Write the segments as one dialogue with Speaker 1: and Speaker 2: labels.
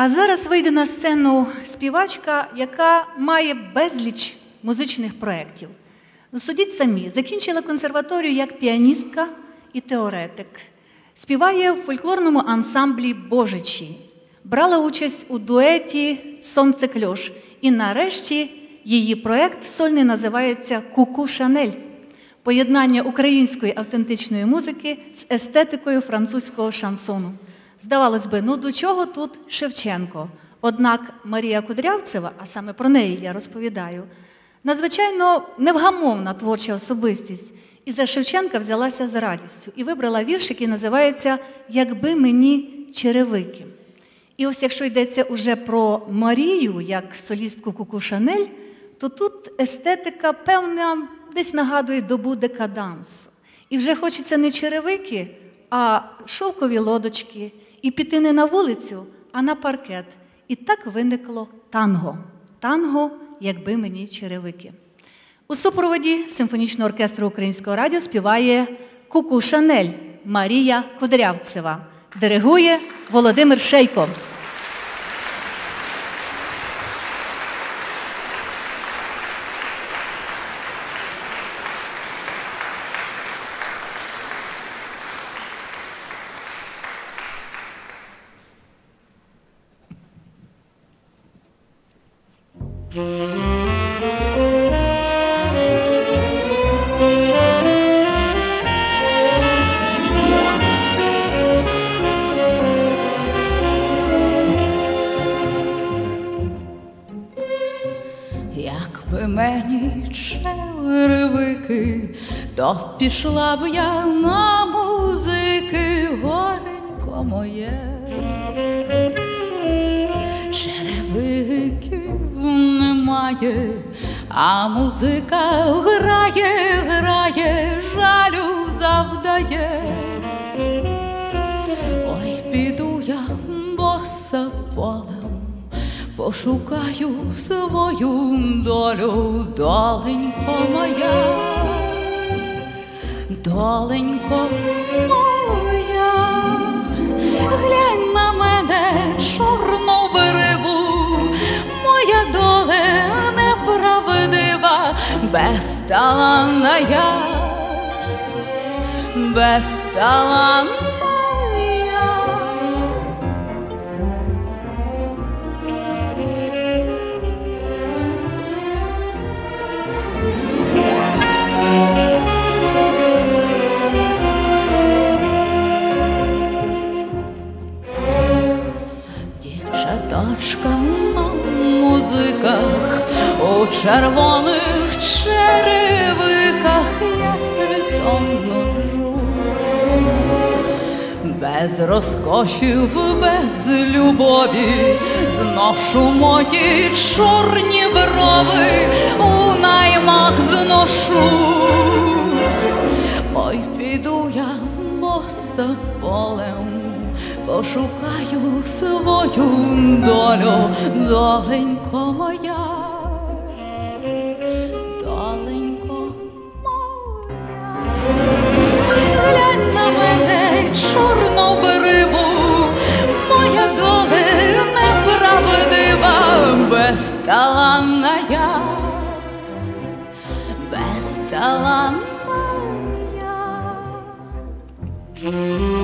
Speaker 1: А зараз вийде на сцену співачка, яка має безліч музичних проєктів. Ну, судіть самі, закінчила консерваторію як піаністка і теоретик, співає в фольклорному ансамблі Божичі, брала участь у дуеті Сонце Кльош. І нарешті її проєкт сольний називається Куку Шанель поєднання української автентичної музики з естетикою французького шансону. Здавалось би, ну до чого тут Шевченко? Однак Марія Кудрявцева, а саме про неї я розповідаю, надзвичайно невгамовна творча особистість. І за Шевченка взялася з радістю і вибрала вірш, який називається Якби мені черевики. І ось якщо йдеться уже про Марію як солістку Куку Шанель, то тут естетика певна десь нагадує добу декадансу. І вже хочеться не черевики, а шовкові лодочки, і піти не на вулицю, а на паркет. І так виникло танго. Танго, якби мені черевики. У супроводі симфонічного оркестру Українського радіо співає Куку Шанель Марія Кудрявцева. Диригує Володимир Шейко.
Speaker 2: Якби мені черевики, то пішла б я на музики, горенько моє. Черевиків немає, а музика грає, грає, жалю завдає. Ой, піду я боса полем, пошукаю свою долю, доленько моя, доленько моя, неправдива, безталанна на музиках, у червоних черевиках я світом ножу. Без розкошів, без любові зношу мої чорні брови, у наймах зношу. Ой, піду я боса полем, пошукаю свою долю, доленько моя, безталанна я, безталанна я.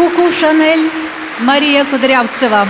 Speaker 1: Куку Шанель Марія Кудрявцева.